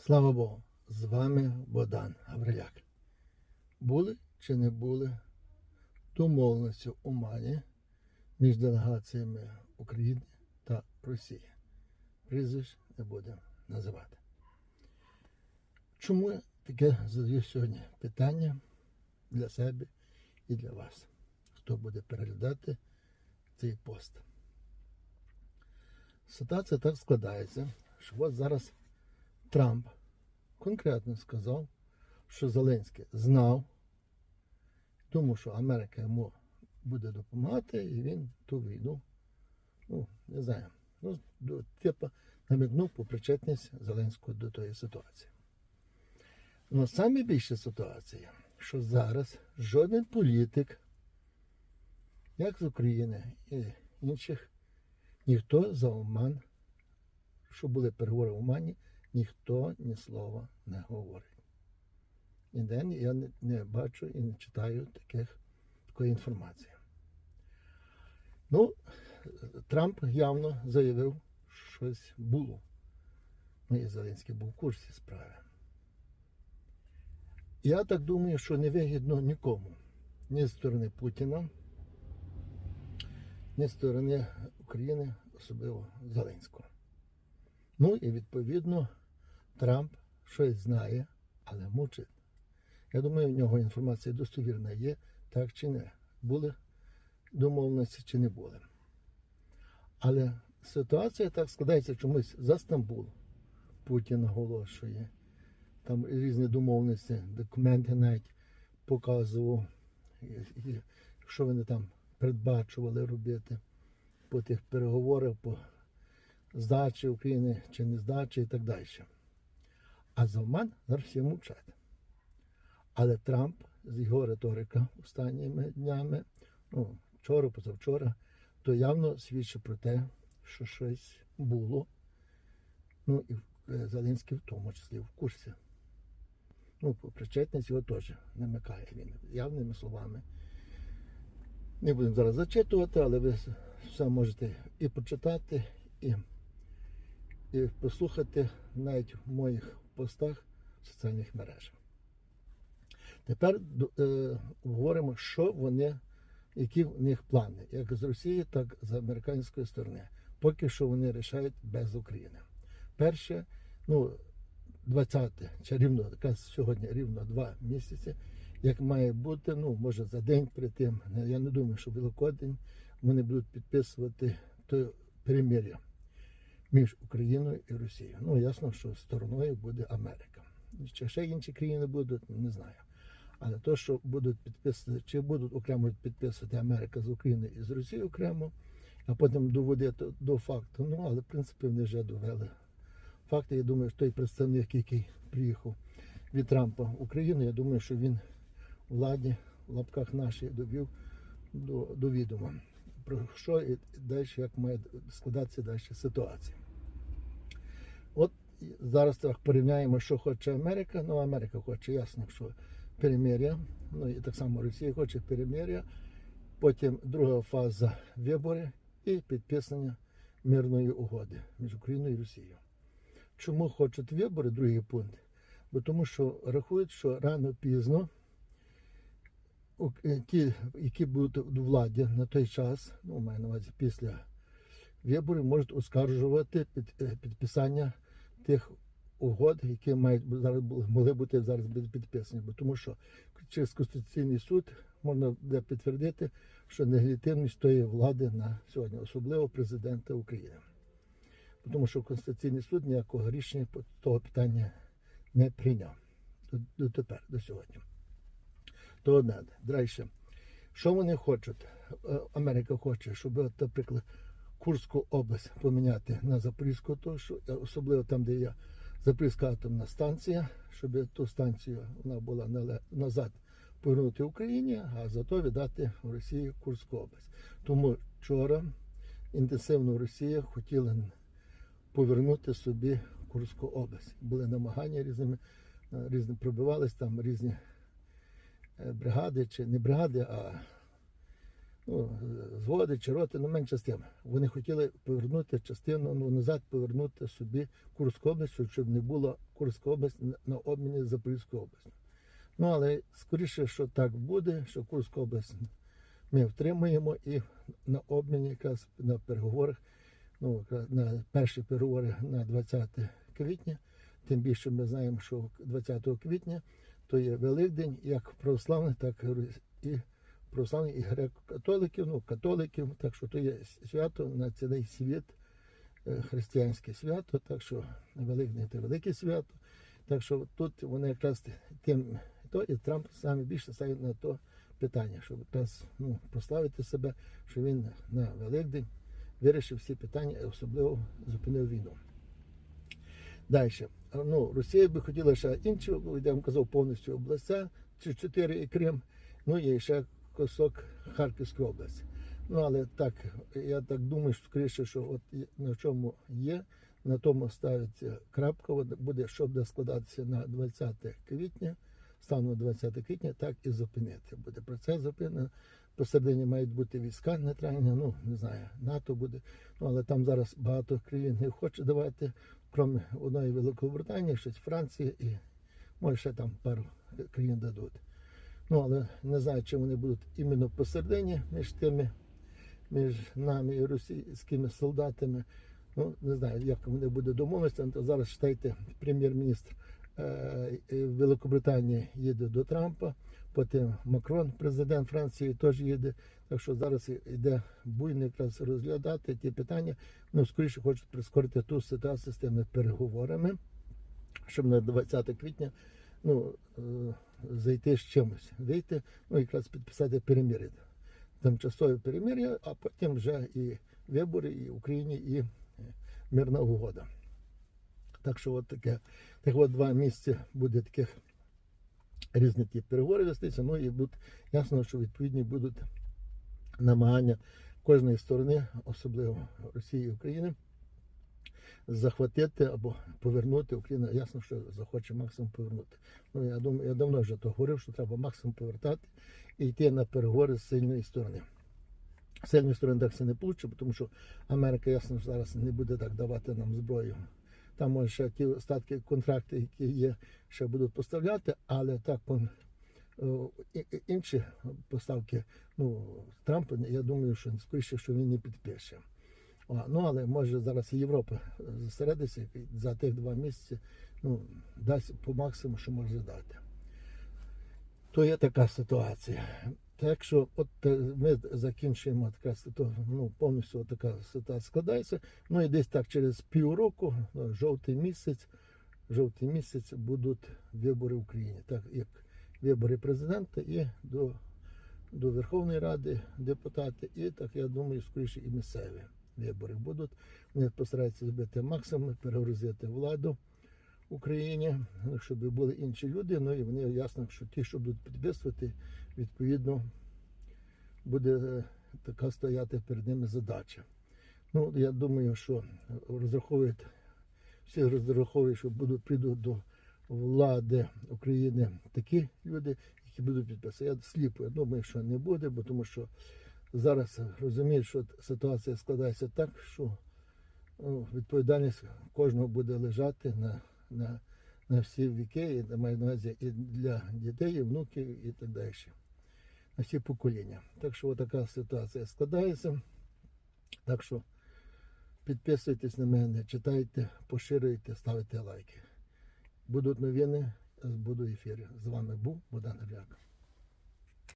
Слава Богу, з вами Богдан Гавриляк. Були чи не були домовленості в Омані між делегаціями України та Росії? Прізвищ не будемо називати. Чому я таке задаю сьогодні питання для себе і для вас? Хто буде переглядати цей пост? Ситуація так складається, що от зараз Трамп конкретно сказав, що Зеленський знав, тому що Америка йому буде допомагати, і він ту війну, ну, не знаю, ну, типу, намігнув по причетність Зеленського до тої ситуації. Ну, саме більша ситуація, що зараз жоден політик, як з України і інших, ніхто за Оман, що були переговори в Омані, ніхто ні слова не говорить. Ніде я не, не бачу і не читаю таких, такої інформації. Ну, Трамп явно заявив, що щось було. Ну і Зеленський був в курсі справи. Я так думаю, що не вигідно нікому, ні з сторони Путіна, ні з сторони України, особливо Зеленського. Ну і відповідно Трамп щось знає, але мучить. Я думаю, в нього інформація достовірна є, так чи не. Були домовленості чи не були. Але ситуація так складається чомусь за Стамбул. Путін наголошує. Там різні домовленості, документи навіть показував, що вони там передбачували робити по тих переговорах, по здачі України чи не здачі і так далі. А за Оман зараз всі мовчать. Але Трамп з його риторика останніми днями, ну, вчора, позавчора, то явно свідчить про те, що щось було. Ну і е, Зеленський в тому числі в курсі. Ну, причетність його теж намикає він явними словами. Не будемо зараз зачитувати, але ви все можете і почитати, і, і послухати навіть в моїх постах в соціальних мережах. Тепер е, говоримо, що вони, які в них плани, як з Росії, так і з американської сторони. Поки що вони рішають без України. Перше, ну, 20 чи рівно, якраз сьогодні рівно два місяці, як має бути, ну, може за день перед тим, я не думаю, що Великодень вони будуть підписувати то перемир'я між Україною і Росією. Ну, ясно, що стороною буде Америка. Чи ще інші країни будуть, не знаю. Але то, що будуть підписувати, чи будуть окремо підписувати Америка з Україною і з Росією окремо, а потім доводити до факту. Ну, але в принципі вони вже довели. Факти, я думаю, що той представник, який приїхав від Трампа в Україну, я думаю, що він владі в лапках наші довів до, до відома. Про що і далі, як має складатися далі ситуація. От зараз так порівняємо, що хоче Америка. Ну, Америка хоче, ясно, що перемир'я, ну і так само Росія хоче перемир'я. Потім друга фаза вибори і підписання мирної угоди між Україною і Росією. Чому хочуть вибори, другий пункт? Бо тому що рахують, що рано пізно ті, які будуть у владі на той час, ну, маю на увазі після виборів, можуть оскаржувати під, е, підписання тих угод, які мають зараз могли бути зараз підписані. Бо тому що через Конституційний суд можна буде підтвердити, що нелегітимність тої влади на сьогодні, особливо президента України. Тому що Конституційний суд ніякого рішення того питання не прийняв до, до тепер, до сьогодні. То одне. Далі. Що вони хочуть? Е, Америка хоче, щоб, наприклад, Курську область поміняти на Запорізьку, то е, особливо там, де є Запорізька атомна станція, щоб ту станцію вона була назад повернути Україні, а зато віддати в Росію Курську область. Тому вчора інтенсивно Росія хотіла повернути собі Курську область. Були намагання різними, е, різні пробивались там різні бригади, чи не бригади, а ну, зводи чи роти, ну менше з тим. Вони хотіли повернути частину, ну назад повернути собі Курську область, щоб не було Курська область на- на обміні з Запорізькою областю. Ну але скоріше, що так буде, що Курську область ми втримуємо і на обміні якраз на переговорах, ну на перші переговори на 20 квітня. Тим більше ми знаємо, що 20 квітня то є Великдень, як православних, так і православних і греко-католиків, ну католиків, так що то є свято на цілий світ, е, християнське свято, так що Великдень це велике свято. Так що тут вони якраз тим то і Трамп саме більше ставить на то питання, щоб якраз ну, прославити себе, що він на Великдень вирішив всі питання, особливо зупинив війну. Далі. Ну, Росія би хотіла ще інші, я вам казав, повністю областя, чи чотири і Крим, ну і ще кусок Харківської області. Ну, але так, я так думаю, що скоріше, що от на чому є, на тому ставиться крапка, буде, що буде складатися на 20 квітня, станом на 20 квітня, так і зупинити. Буде процес зупинено. Посередині мають бути війська нейтральні, ну не знаю, НАТО буде. Ну але там зараз багато країн не хоче давати, крім одної Великобританії, щось Франції і може ще там пару країн дадуть. Ну але не знаю, чи вони будуть іменно посередині між тими, між нами і російськими солдатами. Ну, не знаю, як вони будуть домовитися. Зараз читайте, прем'єр-міністр е, Великобританії їде до Трампа, потім Макрон, президент Франції, теж їде. Так що зараз йде буйно якраз розглядати ті питання. Ну, скоріше хочуть прискорити ту ситуацію з тими переговорами, щоб на 20 квітня ну, е, зайти з чимось, вийти, ну якраз підписати перемир'я. Тимчасове перемир'я, а потім вже і вибори, і в Україні, і е, мирна угода. Так що от таке, так от два місяці буде таких різних тип переговорів вестися. Ну і буде ясно, що відповідні будуть намагання кожної сторони, особливо Росії і України, захватити або повернути Україна. Ясно, що захоче максимум повернути. Ну я думаю, я давно вже то говорив, що треба максимум повертати і йти на переговори з сильної сторони. Сильної сторони так це не вийде, тому що Америка ясно зараз не буде так давати нам зброю. Там може ті остатки контракти, які є, ще будуть поставляти, але так і- інші поставки, ну, Трампа, я думаю, що скоріше, що він не підпише. О, ну, але може зараз і Європа зосередиться за тих два місяці, ну, дасть по максимуму, що може дати. То є така ситуація. Так що, от е, ми закінчуємо така ну, повністю така ситуація складається. Ну і десь так через півроку, ну, жовтий місяць, жовтий місяць будуть вибори в Україні. Так як вибори президента і до, до Верховної Ради депутати, і так я думаю, скоріше і місцеві вибори будуть. Вони постараються зробити максимум, перегрузити владу. Україні, щоб були інші люди. Ну і вони ясно, що ті, що будуть підписувати, відповідно буде е, така стояти перед ними задача. Ну, я думаю, що розраховують, всі розраховують, що будуть прийдуть до влади України такі люди, які будуть підписувати. Я сліпо, я думаю, що не буде, бо тому що зараз розуміють, що ситуація складається так, що ну, відповідальність кожного буде лежати на, на, на всі віки, і маю на увазі і для дітей, і внуків, і так далі. На всі покоління. Так що така ситуація складається. Так що підписуйтесь на мене, читайте, поширюйте, ставте лайки. Будуть новини, буду ефіри. З вами був Богдан Гряк.